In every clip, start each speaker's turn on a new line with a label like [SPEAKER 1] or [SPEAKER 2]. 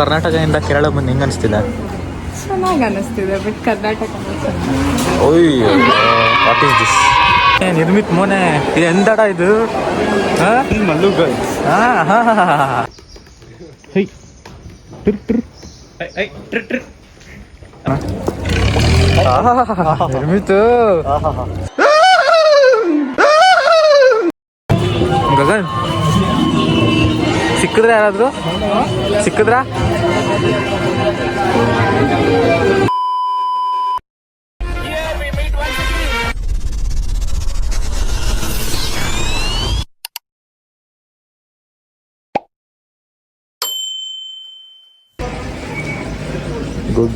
[SPEAKER 1] ಕರ್ನಾಟಕದಿಂದ ಕೇರಳ ಬಂದು ಹೆಂಗ ಅನಿಸ್ತಿದೆ
[SPEAKER 2] ಚೆನ್ನಾಗಿ ಅನಿಸ್ತಿದೆ ಬಟ್ ಕರ್ನಾಟಕ
[SPEAKER 1] ಓಯ್ ವಾಟ್ ಈಸ್ ದಿಸ್ ನಿರ್ಮಿತ್ ಮೋನೆ ಇದು ಎಂದಡ ಇದು? ಹಾ?
[SPEAKER 3] ಮಲ್ಲುಗಲ್
[SPEAKER 1] ಹಾ, ಹಾ, ಹಾ, ಹಾ, ಹಾ. ಹೈ. ಟ್ರ್, ಟ್ರ್. ಆಹಾ, ನಿರ್ಮಿತ್. ಗಗನ್ ಸಿಕ್ಕಿದ್ರ ಯಾರಾದ್ರು? ಸಿಕ್ಕಿದ್ರ? ಗುಡ್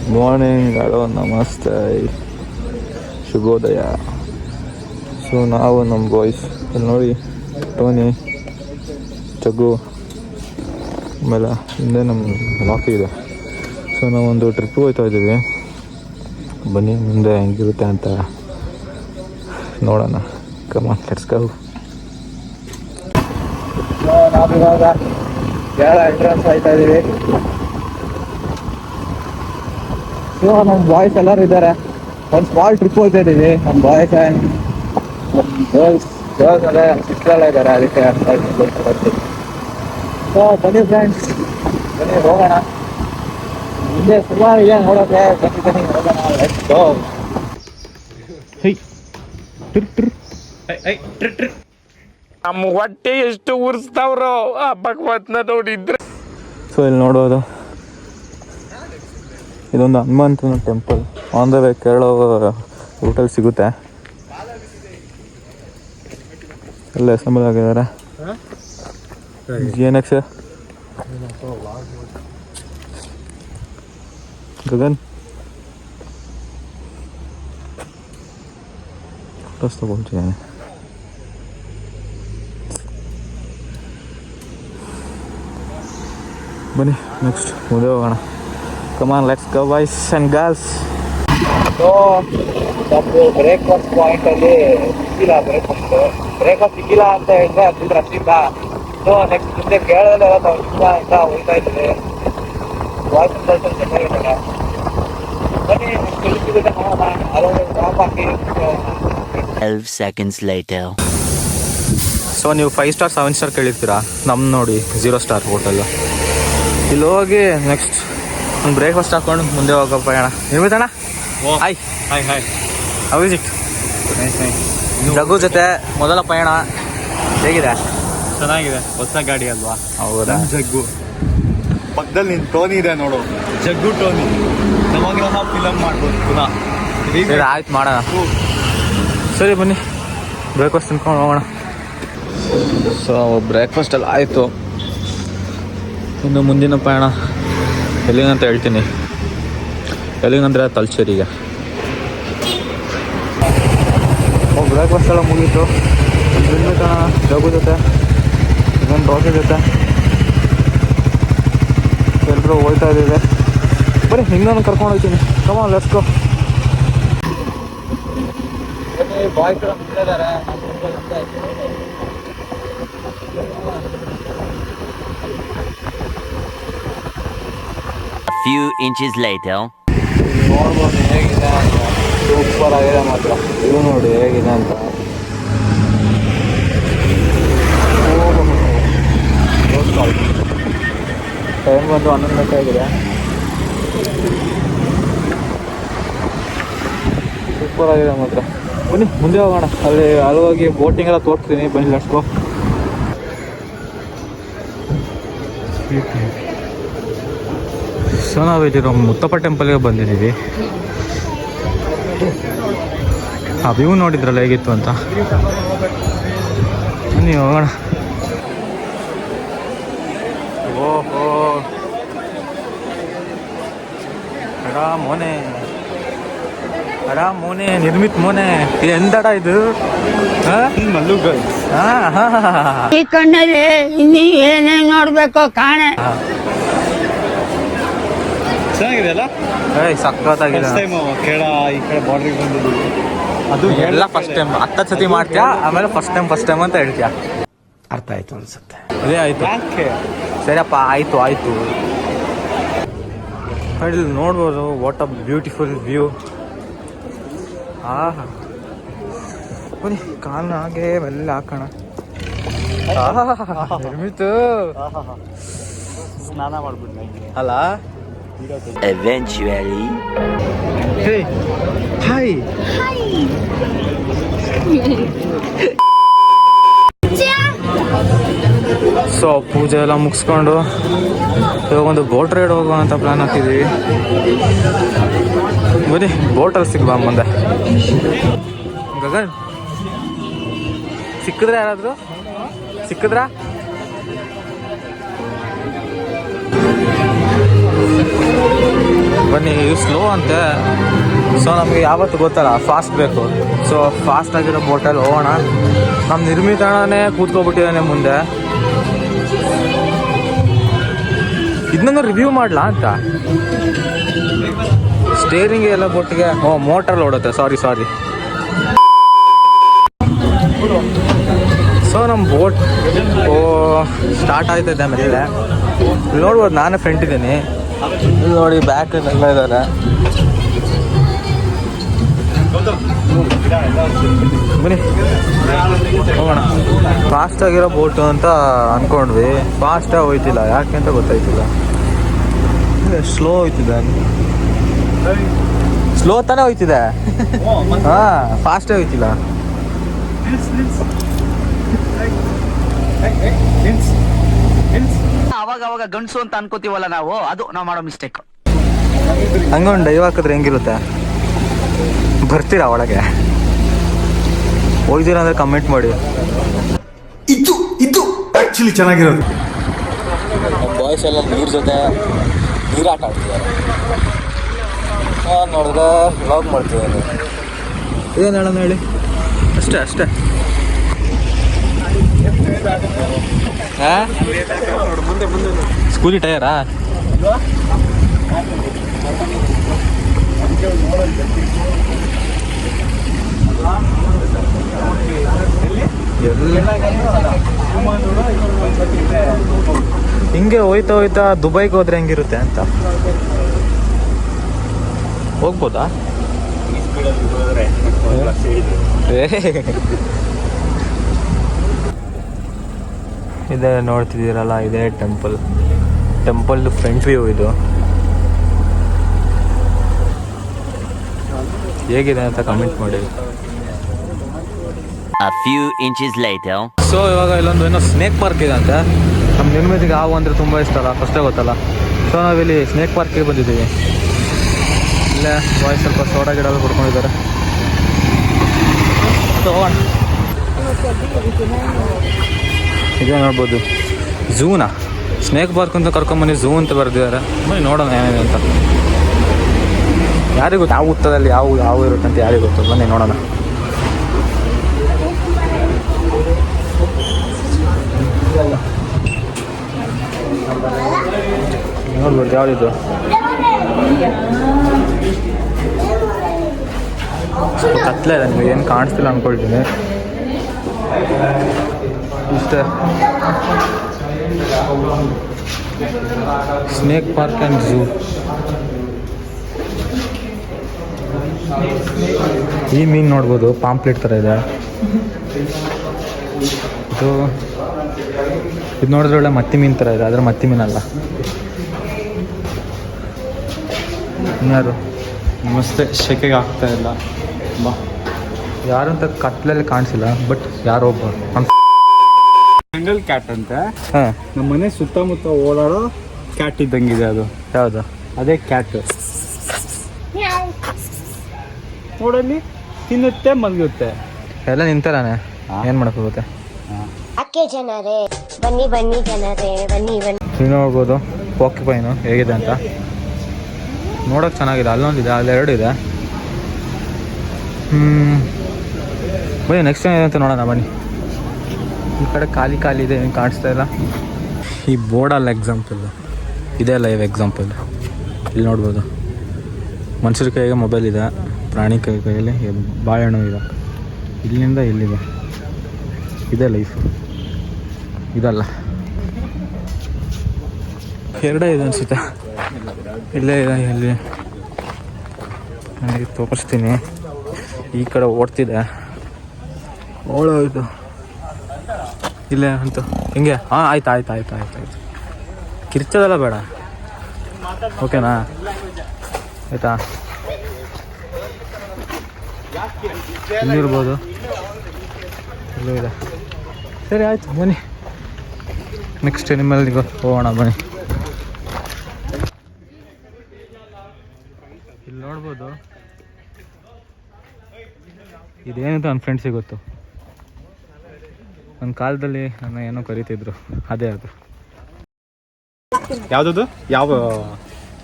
[SPEAKER 1] ಮಾರ್ನಿಂಗ್ ಹಲೋ ನಮಸ್ತೆ ಶುಭೋದಯ ಸೊ ನಾವು ನಮ್ಮ ಬಾಯ್ಸ್ ಇಲ್ಲಿ ನೋಡಿ ಟೋನಿ ಚಗು ಆಮೇಲೆ ಹಿಂದೆ ನಮ್ಮ ಲಾಕ್ ಇದೆ. ಸೊ ನಾವೊಂದು ಟ್ರಿಪ್ ಹೋಗ್ತಾ ಇದ್ದೀವಿ. ಬನ್ನಿ, ಮುಂದೆ ಹೆಂಗಿರುತ್ತೆ ಅಂತ ನೋಡೋಣ. ಕಮಾನ್ ಗೋ ನಾವಿವಾಗ ಕೇರಳ ಎಂಟ್ರೆನ್ಸ್ ಆಯ್ತಾ ಇದ್ದೀವಿ? ಸೊ ನಮ್ಮ ಬಾಯ್ಸ್ ಎಲ್ಲರೂ ಇದ್ದಾರೆ. ಒಂದು ಸ್ಮಾಲ್ ಟ್ರಿಪ್ ಹೋಗ್ತಾ ಇದ್ದೀವಿ ನಮ್ಮ boys and girls girls sister ಎಲ್ಲ ಇದ್ದಾರೆ, ಅದಕ್ಕೆ ಸೊ ಬನ್ನಿ ಫ್ರೆಂಡ್ಸ್ ಬನ್ನಿ ಹೋಗೋಣ. ಮುಂದೆ ಸುಮಾರು ಇದೆ ನೋಡೋಕೆ. ಬನ್ನಿ ಬನ್ನಿ ಹೋಗೋಣ. Let's go hi. ಟ್ರ್ ಟ್ರ್.
[SPEAKER 3] ನಮ್ಮ ಹೊಟ್ಟೆ ಎಷ್ಟು ಉರ್ಸ್ತಾವ್ರು ಆ ಭಗವತ್ನ ನೋಡಿದ್ರೆ.
[SPEAKER 1] ಸೊ ಇಲ್ಲಿ ನೋಡೋದು. ಇದೊಂದು ಹನುಮಂತನ temple on the way Kerala ರೂಟಲ್ಲಿ ಸಿಗುತ್ತೆ. ಎಲ್ಲ ಅಸೆಂಬಲ್ ಆಗಿದ್ದಾರೆ. ಏನಕ್ಕೆ ಸರ್ ಗಗನ್ ಫೋಟೋಸ್ ತಗೊಳ್ತೀನಿ ಬನ್ನಿ ನೆಕ್ಸ್ಟ್ ಮುಂದೆ ಹೋಗೋಣ come on let's go boys and girls so ನಮ್ಮದು ಬ್ರೇಕ್ಫಾಸ್ಟ್ ಪಾಯಿಂಟಲ್ಲಿ ಸಿಕ್ಕಿಲ್ಲ ಬ್ರೇಕ್ಫಾಸ್ಟ್ ಬ್ರೇಕ್ಫಾಸ್ಟ್ ಸಿಕ್ಕಿಲ್ಲ ಅಂತ ಹೇಳಿದ್ರೆ ಅದು ರಸ್ತಿಂದ ಸೊ ನೆಕ್ಸ್ಟ್ ಮುಂದೆ ಕೇರಳದಲ್ಲೆಲ್ಲ ನಾವು ತುಂಬ ಅಂತ ಹೋಗ್ತಾ ಇದ್ದೀವಿ ವಾಯ್ಸ್ ದರ್ಶನ ಚೆನ್ನಾಗಿದ್ದಾರೆ ಬನ್ನಿ next ಎಲ್ಲಿ ಸಿಗುತ್ತೆ ನೋಡೋಣ ಅದೊಂದು ಡ್ರಾಪ್ ಹಾಕಿ
[SPEAKER 4] 12 seconds later.
[SPEAKER 1] ಸೊ ನೀವು ಫೈವ್ ಸ್ಟಾರ್ ಸೆವೆನ್ ಸ್ಟಾರ್ ಕೇಳಿರ್ತೀರಾ? ನಮ್ಮ ನೋಡಿ ಜೀರೋ ಸ್ಟಾರ್ ಹೋಟೆಲ್ ಇಲ್ಲಿ ಹೋಗಿ ನೆಕ್ಸ್ಟ್ ಒಂದು ಬ್ರೇಕ್ಫಾಸ್ಟ್ ಹಾಕೊಂಡು ಮುಂದೆ ಹೋಗೋ ಪಯಣ ನಿರ್ಮಿತಣ್ಣ ಹಾಯ್
[SPEAKER 3] ಹಾಯ್ ಹಾಯ್
[SPEAKER 1] ಇಟ್ ಜಗ್ಗು ಜೊತೆ ಮೊದಲ ಪಯಣ ಹೇಗಿದೆ?
[SPEAKER 3] ಚೆನ್ನಾಗಿದೆ. ಹೊಸ ಗಾಡಿ ಅಲ್ವಾ?
[SPEAKER 1] ಹೌದಾ?
[SPEAKER 3] ಜಗ್ಗು. ಪಕ್ಕದಲ್ಲಿ ನಿನ್ ಟೋನಿ ಇದೆ ನೋಡು. ಜಗ್ಗು ಟೋನಿ ನವಗ್ರಹ ಫಿಲಮ್ ಮಾಡ್ಬೋದು ಪುನಃ.
[SPEAKER 1] ಸರಿ ಆಯ್ತು ಮಾಡೋಣ. ಸರಿ ಬನ್ನಿ. ಬ್ರೇಕ್ಫಾಸ್ಟ್ ತಿನ್ಕೊಂಡು ಹೋಗೋಣ. ಸೊ ಬ್ರೇಕ್ಫಾಸ್ಟ್ ಎಲ್ಲ ಆಯಿತು. ಇನ್ನು ಮುಂದಿನ ಪಯಣ. ಎಲ್ಲಿಗಂತ ಹೇಳ್ತೀನಿ. ಎಲ್ಲಿಗಂದ್ರೆ ತಲ್ಚೇರಿಗೆ. ಬ್ರೇಕ್ಫಾಸ್ಟ್ ಎಲ್ಲ ಮುಗೀತು. ಜೊತೆ ಇನ್ನೊಂದು ದೋಸೆ ಜೊತೆ ಎಲ್ಲರೂ ಹೋಗ್ತಾ ಇದ್ದೀವಿ. ಬರೀ ಹಿಂಗೊಂದು ಕರ್ಕೊಂಡು ಹೋಗ್ತೀನಿ. ಕಮ ಲೆಟ್ಸ್ ಗೋ ಬಾಯ್ಸ್ ಎಲ್ಲ ಮುಂದಿದ್ದಾರೆ
[SPEAKER 4] A few inches later.
[SPEAKER 1] ನೋಡ್ಬೋದು ಹೇಗಿದೆ ಸೂಪರ್ ಆಗಿದೆ ಮಾತ್ರ. ಇವು ನೋಡಿ ಹೇಗಿದೆ ಅಂತ. ಟೈಮ್ ಬಂದು ಹನ್ನೊಂದು ಗಂಟೆ ಆಗಿದೆ. ಸೂಪರ್ ಆಗಿದೆ ಮಾತ್ರ. ಬನ್ನಿ, ಮುಂದೆ ಹೋಗೋಣ. ಅಲ್ಲಿ ಅಲ್ಲಿ ಹೋಗಿ ಬೋಟಿಂಗ್ ಎಲ್ಲ ತೋರಿಸ್ತೀನಿ. ಬನ್ನಿ ಲಟ್ಸ್ಕೋ ಸೊ ನಾವಿಲ್ಲಿರೋ ಮುತ್ತಪ್ಪ ಟೆಂಪಲ್ಗೆ ಬಂದಿದ್ದೀವಿ. ಆ ವ್ಯೂ ನೋಡಿದ್ರಲ್ಲ ಹೇಗಿತ್ತು ಅಂತ. ಬನ್ನಿ, ಹೋಗೋಣ. ಅಡ ಮೋನೆ ಅಡ ಮೋನೆ. ನಿರ್ಮಿತ್ ಮೋನೆ ಇದು? ಎಂದಡ ಇದು ಮಲ್ಲು.
[SPEAKER 5] ಈ ಕಣ್ಣಲ್ಲಿ ಇನ್ನಿ ಏನೇನ್ ನೋಡ್ಬೇಕು ಕಾಣೆ.
[SPEAKER 3] ಚೆನ್ನಾಗಿದೆ ಅಲ್ಲ
[SPEAKER 1] ಏಯ್ ಸಖತ್ತಾಗಿದೆ.
[SPEAKER 3] ಟೈಮ್ ಕೇರಳ ಈ ಕಡೆ ಬಾರ್ಡ್ರಿಗೆ ಬಂದಿದ್ದೀವಿ ಅದು
[SPEAKER 1] ಎಲ್ಲ ಫಸ್ಟ್ ಟೈಮ್ ಹತ್ತತ್ತು ಸತಿ ಮಾಡ್ತೀಯಾ? ಆಮೇಲೆ ಫಸ್ಟ್ ಟೈಮ್ ಫಸ್ಟ್ ಟೈಮ್ ಅಂತ ಹೇಳ್ತೀಯಾ?
[SPEAKER 3] ಅರ್ಥ ಆಯ್ತು ಅನ್ಸುತ್ತೆ.
[SPEAKER 1] ಅದೇ ಆಯ್ತು. ಸರಿಯಪ್ಪ ಆಯ್ತು ಆಯ್ತು. ಇಲ್ಲಿ ನೋಡ್ಬೋದು. ವಾಟ್ ಅ ಬ್ಯೂಟಿಫುಲ್ ವ್ಯೂ ಆಹಾ. ಬನ್ನಿ ಕಾಲ್ನ ಹಾಗೆ ಎಲ್ಲ ಹಾಕೋಣ. ಆಹಾ, ನಿರ್ಮಿತು.
[SPEAKER 3] ಸ್ನಾನ ಮಾಡ್ಬಿಟ್ಟು
[SPEAKER 1] ಅಲ್ಲ?
[SPEAKER 4] Eventually.
[SPEAKER 1] ಹೇ ಹಾಯ್ ಸೊ ಪೂಜೆ ಎಲ್ಲ ಮುಗಿಸ್ಕೊಂಡು ಇವಾಗ ಒಂದು ಬೋಟ್ ರೈಡ್ ಹೋಗೋ ಅಂತ ಪ್ಲಾನ್ ಹಾಕಿದ್ದೀವಿ ಬನ್ನಿ ಬೋಟಲ್ಲಿ ಸಿಗ್ಬಾ ಮುಂದೆ. ಗಗನ್, ಸಿಕ್ಕಿದ್ರೆ ಯಾರಾದ್ರು? ಸಿಕ್ಕಿದ್ರ? ಬನ್ನಿ, ಇದು ಸ್ಲೋ ಅಂತೆ. ಸೊ ನಮಗೆ ಯಾವತ್ತು ಗೊತ್ತಲ್ಲ ಫಾಸ್ಟ್ ಬೇಕು. ಸೊ ಫಾಸ್ಟ್ ಆಗಿರೋ ಬೋಟಲ್ಲಿ ಹೋಗೋಣ. ನಮ್ಮ ನಿರ್ಮಿತನೇ ಕೂತ್ಕೊಬಿಟ್ಟಿದ್ದಾನೆ ಮುಂದೆ. ಇದನ್ನ ರಿವ್ಯೂ ಮಾಡ್ಲಾ ಅಂತ? ಸ್ಟೇರಿಂಗ್ ಎಲ್ಲ ಬೊಟ್ಟಿಗೆ ಓ ಮೋಟರ್ ಓಡುತ್ತೆ ಸಾರಿ ಸಾರಿ ಸೊ ನಮ್ಮ ಬೋಟ್ ಓ ಸ್ಟಾರ್ಟ್ ಆಯ್ತದೆ ಆಮೇಲೆ ಇಲ್ಲಿ ನೋಡ್ಬೋದು, ನಾನೇ ಫ್ರೆಂಟ್ ಇದ್ದೀನಿ. ನೋಡಿ ಬ್ಯಾಕ್ ಎಲ್ಲ ಇದ್ದಾರೆ ಬನ್ನಿ. ಹೋಗೋಣ. ಫಾಸ್ಟ್ ಆಗಿರೋ ಬೋಟು ಅಂತ ಅನ್ಕೊಂಡ್ವಿ. ಫಾಸ್ಟಾಗಿ ಹೋಯ್ತಿಲ್ಲ. ಯಾಕೆ ಅಂತ ಗೊತ್ತಾಯ್ತಿಲ್ಲ. ಸ್ಲೋ ಹೋಯ್ತಿದೆ. ಸ್ಲೋ ತಾನೇ ಹೋಯ್ತಿದೆ. ಹಾ ಫಾಸ್ಟೇ ಹೋಯ್ತಿಲ್ಲ.
[SPEAKER 6] ಅವಾಗ ಅವಾಗ ಗಂಡಸು ಅಂತ ಅನ್ಕೋತೀವಲ್ಲ ನಾವು? ಅದು ನಾವು ಮಾಡೋ ಮಿಸ್ಟೇಕ್
[SPEAKER 1] ಹಂಗೊಂದು ಡೈವ್ ಹಾಕಿದ್ರೆ ಹೆಂಗಿರುತ್ತೆ? ಬರ್ತೀರಾ ಒಳಗೆ? ಹೋಗ್ತೀರಾ ಅಂದರೆ ಕಮೆಂಟ್ ಮಾಡಿ.
[SPEAKER 3] ಇದ್ದು ಇದ್ದು ಆ್ಯಕ್ಚುಲಿ ಚೆನ್ನಾಗಿರೋದು.
[SPEAKER 1] ಬಾಯ್ಸ್ ಎಲ್ಲ ನೀರು ಜೊತೆ ನೀರು ಆಟ ಆಡ್ತಿದ್ದಾರೆ ನೋಡಿದ್ರೆ ವ್ಲಾಗ್ ಮಾಡ್ತಿದ್ದಾರೆ ಏನು ಹೇಳೋಣ ಹೇಳಿ? ಅಷ್ಟೇ ಅಷ್ಟೇ. ಸ್ಕೂಲಿ ಟಯರಾ ಎಲ್ಲಿ ಹಿಂಗೆ ಹೋಯ್ತಾ ಹೋಯ್ತಾ ದುಬೈಗೆ ಹೋದ್ರೆ ಹೆಂಗಿರುತ್ತೆ ಅಂತ? ಹೋಗ್ಬೋದಾ. ಇದೇ ನೋಡ್ತಿದ್ದೀರಲ್ಲ, ಇದೇ ಟೆಂಪಲ್. ಟೆಂಪಲ್ ಫ್ರಂಟ್ ವ್ಯೂ ಇದು. ಹೇಗಿದೆ ಅಂತ ಕಮೆಂಟ್ ಮಾಡಿ.
[SPEAKER 4] A few inches later.
[SPEAKER 1] So ಇವಾಗ ಇಲ್ಲೊಂದು ಏನೋ ಸ್ನೇಕ್ ಪಾರ್ಕ್ ಇದೆ ಅಂತ. ನಮ್ಮ ನಿರ್ಮಿತಿಗೆ ಹಾವು ಅಂದರೆ ತುಂಬ ಇಷ್ಟ ಅಲ್ಲ? ಫಸ್ಟೇ ಗೊತ್ತಲ್ಲ? ಸೊ ನಾವಿಲ್ಲಿ ಸ್ನೇಕ್ ಪಾರ್ಕಿಗೆ ಬಂದಿದ್ದೀವಿ. ಇಲ್ಲೇ ಬಾಯ್ ಸ್ವಲ್ಪ ಸೋಡಾ ಗಿಡ ಎಲ್ಲ ಕೊಡ್ಕೊಂಡಿದ್ದಾರೆ ಇದೇ ನೋಡ್ಬೋದು. ಝೂನಾ ಸ್ನೇಕ್ ಪಾರ್ಕ್ ಅಂತ ಕರ್ಕೊಂಬನ್ನಿ ಝೂ ಅಂತ ಬರೆದಿದ್ದಾರೆ. ಬನ್ನಿ, ನೋಡೋಣ ಏನಿದೆ ಅಂತ. ಯಾರಿಗೂ ಯಾವ ಹುತ್ತದಲ್ಲಿ ಯಾವ ಯಾವ ಇರುತ್ತೆ ಅಂತ ಯಾರಿಗೂ ಗೊತ್ತು? ಬನ್ನಿ, ನೋಡೋಣ. ನೋಡ್ಬೋದು ಕತ್ಲೆ ಇದೆ ನಿಮಗೆ ಏನು ಕಾಣಿಸ್ತಿಲ್ಲ ಅಂದ್ಕೊಳ್ತೀನಿ ಇಷ್ಟೇ. ಸ್ನೇಕ್ ಪಾರ್ಕ್ ಆ್ಯಂಡ್ ಝೂ ಈ ಮೀನು ನೋಡ್ಬೋದು ಪಾಂಪ್ಲೆಟ್ ಥರ ಇದೆ. ಇದು ಇದು ನೋಡಿದ್ರೆ ಒಳ್ಳೆ ಮತ್ತಿ ಮೀನು ಥರ ಇದೆ, ಆದರೆ ಮತ್ತಿ ಮೀನಲ್ಲ. ಇನ್ಯಾರು
[SPEAKER 3] ನಮಸ್ತೆ ಶೆಕೆಗೆ ಆಗ್ತಾ ಇಲ್ಲ. ಬಾ.
[SPEAKER 1] ಯಾರು ಅಂತ ಕತ್ಲಲ್ಲಿ ಕಾಣಿಸಿಲ್ಲ ಬಟ್ ಯಾರೋ ಒಬ್ಬ.
[SPEAKER 3] ಜಂಗಲ್ ಕ್ಯಾಟ್ ಅಂತ.
[SPEAKER 1] ಹಾಂ.
[SPEAKER 3] ನಮ್ಮ ಮನೆ ಸುತ್ತಮುತ್ತ ಓಡಾಡೋ ಕ್ಯಾಟ್ ಇದ್ದಂಗಿದೆ ಅದು.
[SPEAKER 1] ಯಾವುದು?
[SPEAKER 3] ಅದೇ ಕ್ಯಾಟ್ ನೋಡಲ್ಲಿ ತಿನ್ನುತ್ತೆ ಮಲಗುತ್ತೆ.
[SPEAKER 1] ಎಲ್ಲ ನಿಂತಾನೆ ಏನು ಮಾಡೋಕ್ಕಾಗುತ್ತೆ ಹೋಗುತ್ತೆ
[SPEAKER 7] ಅಕ್ಕೆ ಜನರೇ ಬನ್ನಿ ಬನ್ನಿ ಜನರೇ ಬನ್ನಿ ಬನ್ನಿ.
[SPEAKER 1] ನೀವು ನೋಡ್ಬೋದು ಪೈನು ಹೇಗಿದೆ ಅಂತ? ನೋಡೋಕೆ ಚೆನ್ನಾಗಿದೆ. ಅಲ್ಲೊಂದಿದೆ ಅಲ್ಲೆರಡು ಇದೆ ಹ್ಞೂ ಬನ್ನಿ ನೆಕ್ಸ್ಟ್ ಟೈಮ್ ಇದೆ ಅಂತ ನೋಡೋಣ, ಬನ್ನಿ. ಈ ಕಡೆ ಖಾಲಿ ಖಾಲಿ ಇದೆ, ಏನು ಕಾಣಿಸ್ತಾ ಇಲ್ಲ. ಈ ಬೋರ್ಡಲ್ಲ ಎಕ್ಸಾಂಪಲ್ ಇದೆ ಲೈವ್ ಎಕ್ಸಾಂಪಲ್ ಇಲ್ಲಿ ನೋಡ್ಬೋದು. ಮನುಷ್ಯರ ಕೈಗೆ ಮೊಬೈಲ್ ಇದೆ, ಪ್ರಾಣಿ ಕೈ ಕೈಯಲ್ಲಿ ಬಾಳೆಹಣ್ಣು ಇದೆ. ಇಲ್ಲಿಂದ ಇಲ್ಲಿದೆ ಇದೇ ಲೈಫ್ ಇದಲ್ಲ. ಎರಡೇ ಇದೆ ಅನಿಸುತ್ತೆ. ಇಲ್ಲೇ ಇಲ್ಲ. ನನಗೆ ತೋರಿಸ್ತೀನಿ. ಈ ಕಡೆ ಓಡ್ತಿದೆ. ಓಡೋಯ್ತು. ಇಲ್ಲೇ ಅಂತ. ಹಿಂಗೆ? ಹಾಂ, ಆಯ್ತು ಆಯ್ತು ಆಯ್ತು ಆಯ್ತು ಆಯ್ತು. ಕಿರ್ಚೋದಲ್ಲ ಬೇಡ. ಓಕೆನಾ? ಆಯ್ತಾ? ಇಲ್ಲಿರ್ಬೋದು. ಇಲ್ಲೂ ಇದೆ. ಸರಿ, ಆಯ್ತು, ಬನ್ನಿ. ನೆಕ್ಸ್ಟ್ ನಿಮ್ಮಲ್ಲಿ ಹೋಗೋಣ, ಬನ್ನಿ ಇಲ್ಲಿ ನೋಡ್ಬೋದು. ಇದೇನಂತ ನನ್ನ ಫ್ರೆಂಡ್ಸಿಗೆ ಗೊತ್ತು. ನನ್ನ ಕಾಲದಲ್ಲಿ ನನ್ನ ಏನೋ ಕರಿತಿದ್ರು ಅದೇ ಅದು.
[SPEAKER 3] ಯಾವ್ದದು? ಯಾವ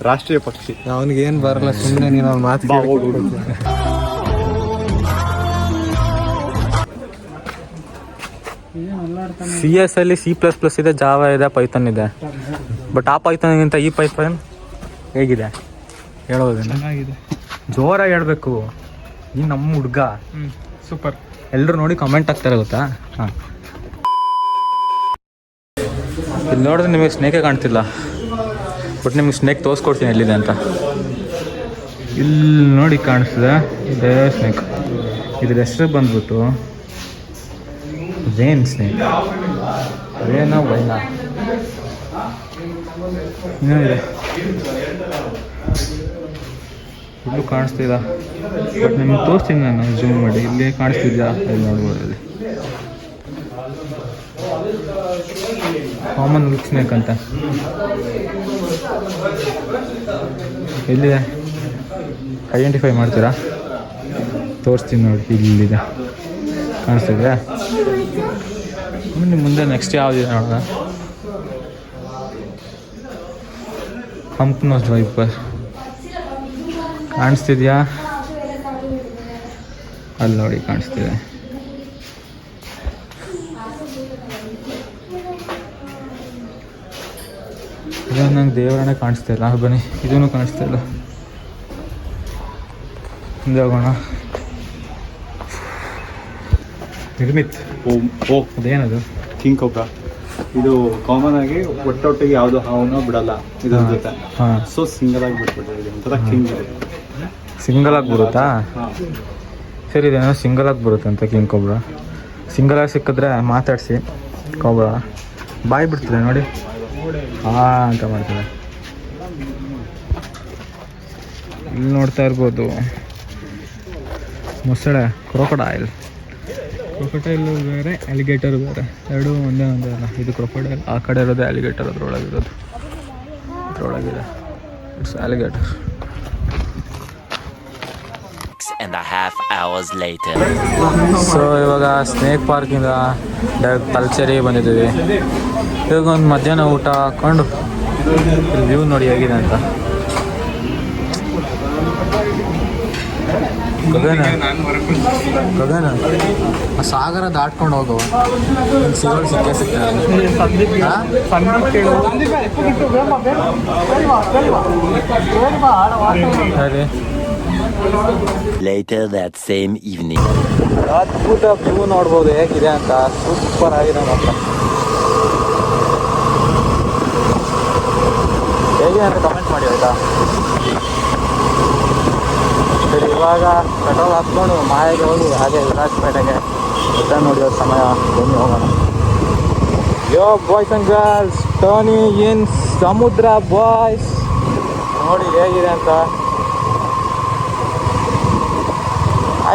[SPEAKER 3] ರಾಷ್ಟ್ರೀಯ ಪಕ್ಷಿ?
[SPEAKER 1] ಅವನಿಗೆ ಏನು ಬರಲ್ಲ ಸುಮ್ಮನೆ ನೀನು ಅವ್ನ ಮಾತು. ಸಿ ಎಸ್ ಅಲ್ಲಿ ಸಿ ಪ್ಲಸ್ ಪ್ಲಸ್ ಇದೆ ಜಾವ ಇದೆ ಪೈಥನ್ ಇದೆ. ಬಟ್ ಆ ಪೈಥನ್ಗಿಂತ ಈ ಪೈಥನ್ ಹೇಗಿದೆ? ಹೇಳೋದು ಚೆನ್ನಾಗಿದೆ. ಜೋರಾಗಿ ಹೇಳ್ಬೇಕು. ನೀನು ನಮ್ಮ ಹುಡುಗ. ಸೂಪರ್. ಎಲ್ಲರೂ ನೋಡಿ ಕಮೆಂಟ್ ಆಗ್ತಾರೆ ಗೊತ್ತಾ? ಹಾಂ. ಇಲ್ಲಿ ನೋಡಿದ್ರೆ ನಿಮಗೆ ಸ್ನೇಕೇ ಕಾಣ್ತಿಲ್ಲ. ಬಟ್ ನಿಮ್ಗೆ ಸ್ನೇಕ್ ತೋರಿಸ್ಕೊಡ್ತೀನಿ ಎಲ್ಲಿದೆ ಅಂತ. ಇಲ್ಲಿ ನೋಡಿ ಕಾಣಿಸ್ತದೆ. ಇದೇ ಸ್ನೇಕ್ ಇದ್ರ ಹೆಸರು ಬಂದ್ಬಿಟ್ಟು ರೇನ್ ಸ್ನೇಕ್ ರೇನ ವೈನ. ಇನ್ನೂ ಇದೆ ಇಲ್ಲೂ ಕಾಣಿಸ್ತಿಲ್ಲ. ಬಟ್ ನಿಮ್ಗೆ ತೋರಿಸ್ತೀನಿ ನಾನು ಜೂಮ್ ಮಾಡಿ. ಇಲ್ಲಿ ಕಾಣಿಸ್ತಿದ್ಯಾ? ಇಲ್ಲಿ ನೋಡ್ಬೋದು ಅಲ್ಲಿ. ಕಾಮನ್ ಲುಕ್ಸ್ ಅಂತ. ಎಲ್ಲಿದೆ? ಐಡೆಂಟಿಫೈ ಮಾಡ್ತೀರಾ? ತೋರಿಸ್ತೀನಿ ನೋಡಿ, ಇಲ್ಲಿದೆ. ಕಾಣಿಸ್ತಿದ್ಯಾ? ನಿಮ್ಮ ಮುಂದೆ ನೆಕ್ಸ್ಟ್ ಯಾವುದಿದೆ ನೋಡೋಣ ಹಂಪ್ನೋಸ್ ವೈಪರ್ ಕಾಣಿಸ್ತಿದ್ಯಾ? ಅಲ್ಲಿ ನೋಡಿ ಕಾಣಿಸ್ತಿದೆ. ಇದು ನಂಗೆ ದೇವರನ್ನೇ ಕಾಣಿಸ್ತಾ ಇಲ್ಲ. ಬನ್ನಿ ಇದೂ ಕಾಣಿಸ್ತಾ ಇಲ್ಲ. ಹಿಂದೆ ಹೋಗೋಣ. ನಿರ್ಮಿತ್.
[SPEAKER 3] ಓ ಓ.
[SPEAKER 1] ಅದೇನದು?
[SPEAKER 3] King cobra. ಇದು ಕಾಮನ್ ಆಗಿ ಒಟ್ಟೊಟ್ಟಿಗೆ ಯಾವುದು ಹಾವನ್ನು ಬಿಡಲ್ಲ. ಇದ್ರ. ಜೊತೆ. ಸೊ ಸಿಂಗಲ್ ಆಗಿ ಬಿಟ್ಬಿಟ್ಟಿದೆ. ಒಂಥರ ಕಿಂಗ್ ಇದೆ.
[SPEAKER 1] ಸಿಂಗಲ್ ಆಗಿ ಬರುತ್ತಾ. ಸರಿ ಇದೇನೋ ಸಿಂಗಲ್ ಆಗಿ ಬರುತ್ತೆ ಅಂತ ಕಿಂಗ್ ಕೊಬ್ರ ಸಿಂಗಲ್ ಆಗಿ ಸಿಕ್ಕಿದ್ರೆ ಮಾತಾಡಿಸಿ ಕೊಬ್ರ ಬಾಯ್ ಬಿಡ್ತದೆ ನೋಡಿ. ಹಾ ಅಂತ ಮಾಡ್ತಾರೆ. ಇಲ್ಲಿ ನೋಡ್ತಾ ಇರ್ಬೋದು. ಮೊಸಳೆ, ಕ್ರೋಕಡೈಲ್. ಕ್ರೊಕೊಡೈಲ್ ಬೇರೆ, ಅಲಿಗೇಟರ್ ಬೇರೆ. ಎರಡು ಒಂದೇ ಒಂದೇ ಅಲ್ಲ. ಇದು ಕ್ರೊಕೊಡೈಲ್, ಆ ಕಡೆ ಇರೋದೇ ಅಲಿಗೇಟರ್ ಅದ್ರೊಳಗಿರೋದು. ಅದ್ರೊಳಗಿದೆ. It's alligator
[SPEAKER 4] and a half hours later.
[SPEAKER 1] So ಇವಾಗ ಸ್ನೇಕ್ ಪಾರ್ಕಿಂದ ಡೈರೆಕ್ಟ್ ತಲಚೇರಿಗೆ ಬಂದಿದ್ದೀವಿ. ಇವಾಗ ಒಂದು ಮಧ್ಯಾಹ್ನ ಊಟ ಹಾಕೊಂಡು ವ್ಯೂ ನೋಡಿ ಹೇಗಿದೆ ಅಂತ. ಗಗನ ಗಗನ, ಆ ಸಾಗರ ದಾಟ್ಕೊಂಡು ಹೋಗು. ಸಿಗೋಳು ಸಿಕ್ಕೇ ಸಿಗ್ತಾರೆ
[SPEAKER 4] Later that same evening.
[SPEAKER 1] ಅದ್ಭುತ ವ್ಯೂ ನೋಡ್ಬೋದು ಹೇಗಿದೆ ಅಂತ. ಸೂಪರ್ ಆಗಿದೆ ಮಾತ್ರ. ಹೇಗೆ ಅಂತ ಕಮೆಂಟ್ ಮಾಡಿ ಆಯ್ತಾ? ಸರಿ, ಇವಾಗ ಪೆಟ್ರೋಲ್ ಹಾಕ್ಕೊಂಡು ಮಾಯಾಗೆ ಹೋಗಿ ಹಾಗೆ ವಿರಾಜಪೇಟೆಗೆ ರಿಟರ್ನ್ ನೋಡಿಯೋ ಸಮಯ. ಬನ್ನಿ, ಹೋಗೋಣ. ಯೋ ಬಾಯ್ಸ್ ಅಂಡ್ ಗರ್ಲ್ಸ್ ಟರ್ನಿ ಇನ್ ಸಮುದ್ರ ಬಾಯ್ಸ್ ನೋಡಿ ಹೇಗಿದೆ ಅಂತ.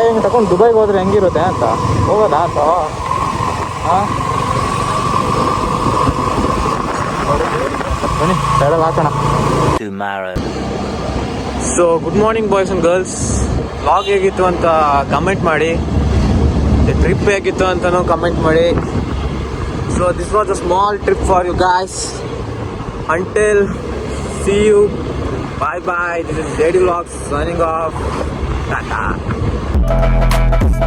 [SPEAKER 1] ಹಿಂಗೆ ತಗೊಂಡು ದುಬೈಗೆ ಹೋದ್ರೆ ಹೆಂಗಿರುತ್ತೆ ಅಂತ. ಹೋಗೋದಾ ಅಂತ ಹಾಂ ಬನ್ನಿ ಸೈಡಲ್ಲಿ ಹಾಕೋಣ. So good morning boys and girls vlog ಹೇಗಿತ್ತು ಅಂತ ಕಮೆಂಟ್ ಮಾಡಿ. ಟ್ರಿಪ್ ಹೇಗಿತ್ತು ಅಂತಲೂ ಕಮೆಂಟ್ ಮಾಡಿ. So this was a small trip for you guys until see you bye bye this is daddy vlogs signing off tata Música